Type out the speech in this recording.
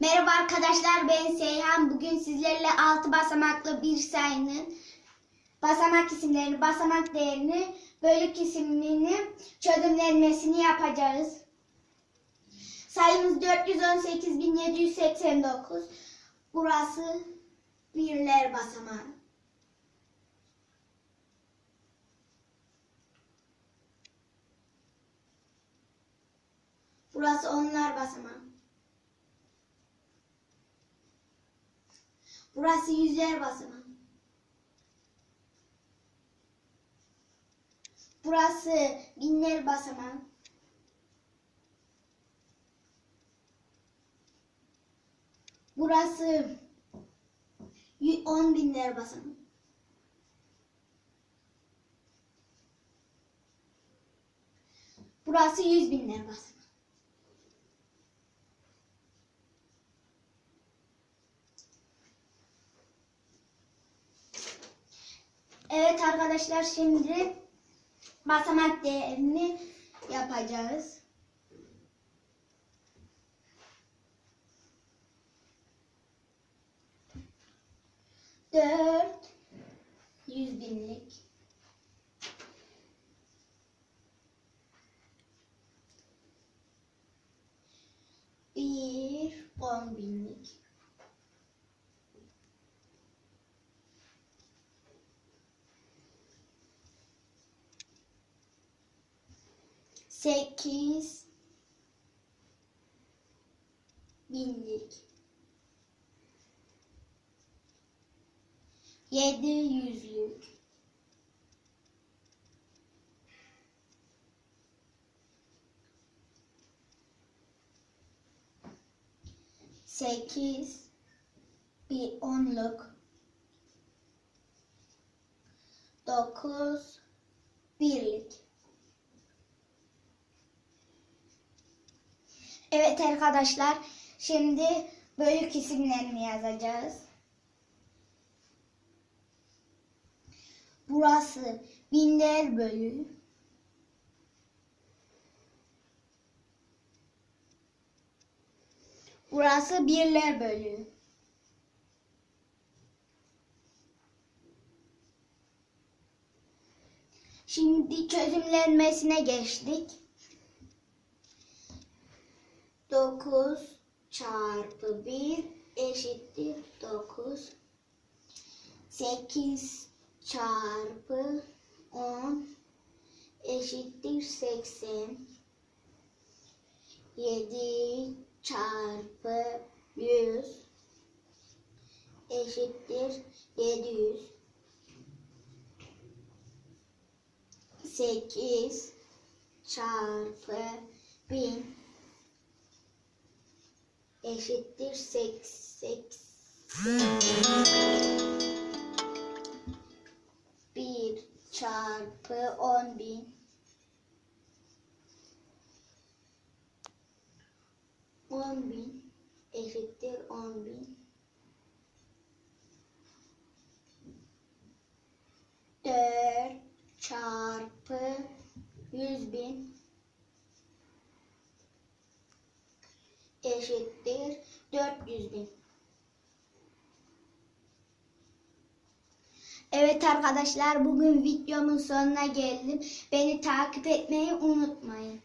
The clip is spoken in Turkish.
Merhaba arkadaşlar ben Seyhan. Bugün sizlerle 6 basamaklı bir sayının basamak isimlerini, basamak değerini, bölük isimini, çözümlenmesini yapacağız. Sayımız 418.789. Burası birler basamağı. Burası onlar basamağı. Burası yüzler basamağı. Burası binler basamağı. Burası on binler basamağı. Burası yüz binler basamağı. Evet arkadaşlar şimdi basamak değerini yapacağız. Dört yüz binlik. Bir on binlik. Sekiz binlik. Yedi yüzlük. Sekiz bir onluk. Dokuz Evet arkadaşlar, şimdi bölük isimlerini yazacağız. Burası binler bölü. Burası birler bölü. Şimdi çözümlenmesine geçtik. 9 çarpı 1 eşittir 9. 8 çarpı 10 eşittir 80. 7 çarpı 100 eşittir 700. 8 çarpı 1000 eşittir 80. 1 çarpı 10 bin. 10 bin eşittir 10 bin. 4 çarpı 100 bin eşittir 400 bin. Evet arkadaşlar bugün videomun sonuna geldim. Beni takip etmeyi unutmayın.